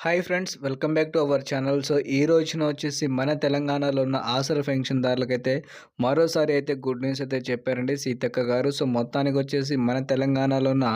Hi friends welcome back to our channel so ఈ రోజున వచ్చేసి మన తెలంగాణలో ఉన్న ఆసర పెన్షన్దారులకైతే మరోసారి అయితే గుడ్ న్యూస్ అయితే చెప్పారండి సీతక్క గారు. సో మొత్తానికి వచ్చేసి మన తెలంగాణలో ఉన్న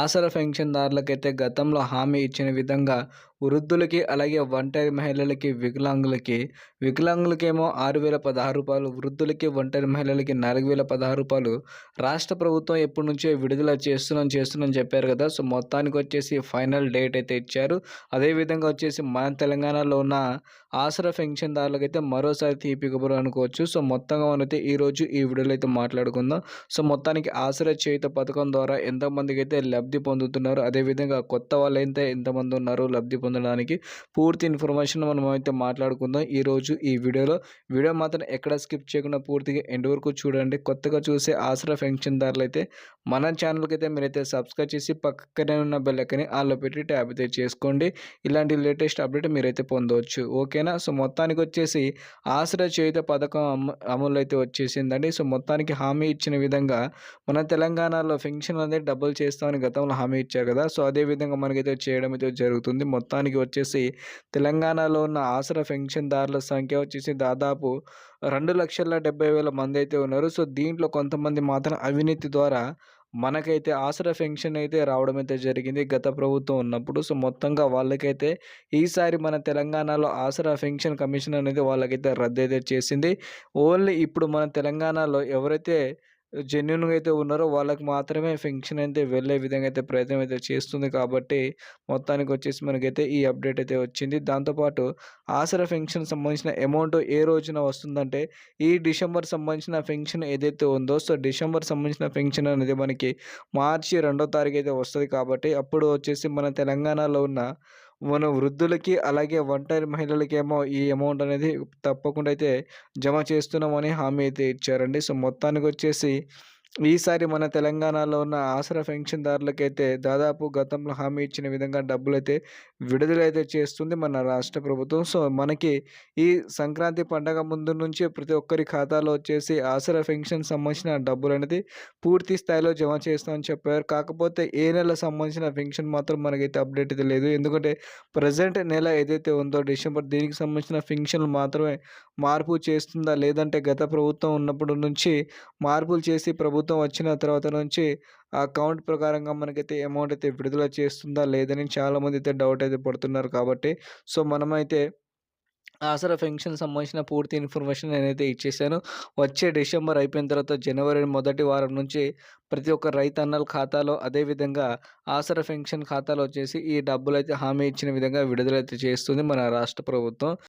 ఆసర పెన్షన్దారులకైతే గతంలో హామీ ఇచ్చిన విధంగా వృద్ధులకి అలాగే ఒంటరి మహిళలకి వికలాంగులకి. వికలాంగులకేమో ఆరు వేల పదహారు రూపాయలు వృద్ధులకి ఒంటరి మహిళలకి నాలుగు వేల పదహారు రూపాయలు. రాష్ట్ర ప్రభుత్వం ఎప్పటి నుంచో విడుదల చేస్తున్నాం చేస్తున్నాం చెప్పారు కదా. సో మొత్తానికి వచ్చేసి ఫైనల్ డేట్ అయితే ఇచ్చారు. అదేవిధంగా వచ్చేసి మన తెలంగాణలో ఉన్న ఆసరా పెన్షన్దారులకు అయితే మరోసారి తీపి కబురు అనుకోవచ్చు. సో మొత్తంగా మనైతే ఈరోజు ఈ వీడియోలో అయితే మాట్లాడుకుందాం. సో మొత్తానికి ఆసరా చేయుత పథకం ద్వారా ఎంతమందికి అయితే లబ్ధి పొందుతున్నారు. అదేవిధంగా కొత్త వాళ్ళు అయితే ఎంతమంది ఉన్నారు లబ్ధి పొందడానికి పూర్తి ఇన్ఫర్మేషన్ మనం అయితే మాట్లాడుకుందాం ఈరోజు ఈ వీడియోలో. వీడియో మాత్రం ఎక్కడ స్కిప్ చేయకుండా పూర్తిగా ఎండ్ వరకు చూడండి. కొత్తగా చూసే ఆసరా పెన్షన్దారులు అయితే మన ఛానల్కి అయితే మీరైతే సబ్స్క్రైబ్ చేసి పక్కనే ఉన్న బెల్లకని ఆల్లో పెట్టి ట్యాబ్ అయితే చేసుకోండి. ఇలాంటి లేటెస్ట్ అప్డేట్ మీరైతే పొందవచ్చు. ఓకేనా? సో మొత్తానికి వచ్చేసి ఆసరా చేయుత పథకం అమలు అయితే వచ్చేసిందండి. సో మొత్తానికి హామీ ఇచ్చిన విధంగా మన తెలంగాణలో పెన్షన్ అనేది డబ్బులు చేస్తామని గతంలో హామీ ఇచ్చారు కదా. సో అదే విధంగా మనకైతే చేయడం అయితే జరుగుతుంది. మొత్తానికి వచ్చేసి తెలంగాణలో ఉన్న ఆసరా పెన్షన్దారుల సంఖ్య వచ్చేసి దాదాపు రెండు లక్షల డెబ్బై వేల మంది అయితే ఉన్నారు. సో దీంట్లో కొంతమంది మాత్రం అవినీతి ద్వారా మనకైతే ఆసరా పెన్షన్ అయితే రావడం అయితే జరిగింది గత ప్రభుత్వం ఉన్నప్పుడు. సో మొత్తంగా వాళ్ళకైతే ఈసారి మన తెలంగాణలో ఆసరా పెన్షన్ కమిషన్ అనేది వాళ్ళకైతే రద్దు అయితే చేసింది. ఓన్లీ ఇప్పుడు మన తెలంగాణలో ఎవరైతే జెన్యున్గా అయితే ఉన్నారో వాళ్ళకి మాత్రమే పెన్షన్ అయితే వెళ్ళే విధంగా అయితే ప్రయత్నం అయితే చేస్తుంది కాబట్టి మొత్తానికి వచ్చేసి మనకైతే ఈ అప్డేట్ అయితే వచ్చింది. దాంతోపాటు ఆసరా పెన్షన్ సంబంధించిన అమౌంట్ ఏ రోజున వస్తుందంటే ఈ డిసెంబర్ సంబంధించిన పెన్షన్ ఏదైతే ఉందో సో డిసెంబర్ సంబంధించిన పెన్షన్ అనేది మనకి మార్చి రెండో తారీఖు అయితే వస్తుంది కాబట్టి అప్పుడు వచ్చేసి మన తెలంగాణలో ఉన్న మన వృద్ధులకి అలాగే ఒంటరి మహిళలకేమో ఈ అమౌంట్ అనేది తప్పకుండా అయితే జమ చేస్తున్నామని హామీ అయితే ఇచ్చారండి. సో మొత్తానికి వచ్చేసి ఈసారి మన తెలంగాణలో ఉన్న ఆసరా పెన్షన్దారులకైతే దాదాపు గతంలో హామీ ఇచ్చిన విధంగా డబ్బులైతే విడుదలైతే చేస్తుంది మన రాష్ట్ర ప్రభుత్వం. సో మనకి ఈ సంక్రాంతి పండగ ముందు నుంచి ప్రతి ఒక్కరి ఖాతాలో వచ్చేసి ఆసరా పెన్షన్ సంబంధించిన డబ్బులు అనేది పూర్తి స్థాయిలో జమ చేస్తామని చెప్పారు. కాకపోతే ఏ నెల సంబంధించిన పెన్షన్ మాత్రం మనకైతే అప్డేట్ అయితే లేదు. ఎందుకంటే ప్రజెంట్ నెల ఏదైతే ఉందో డిసెంబర్ దీనికి సంబంధించిన పెన్షన్లు మాత్రమే మార్పు చేస్తుందా లేదంటే గత ప్రభుత్వం ఉన్నప్పటి నుంచి మార్పులు చేసి ప్రభుత్వం ప్రభుత్వం వచ్చిన తర్వాత నుంచి ఆ అకౌంట్ ప్రకారంగా మనకైతే అమౌంట్ అయితే విడుదల చేస్తుందా లేదని చాలామంది అయితే డౌట్ అయితే పడుతున్నారు కాబట్టి సో మనమైతే ఆసరా పెన్షన్ సంబంధించిన పూర్తి ఇన్ఫర్మేషన్ నేనైతే ఇచ్చేసాను. వచ్చే డిసెంబర్ అయిపోయిన తర్వాత జనవరి మొదటి వారం నుంచి ప్రతి ఒక్క రైతన్నల ఖాతాలో అదేవిధంగా ఆసరా పెన్షన్ ఖాతాలో వచ్చేసి ఈ డబ్బులు అయితే హామీ ఇచ్చిన విధంగా విడుదలైతే చేస్తుంది మన రాష్ట్ర ప్రభుత్వం.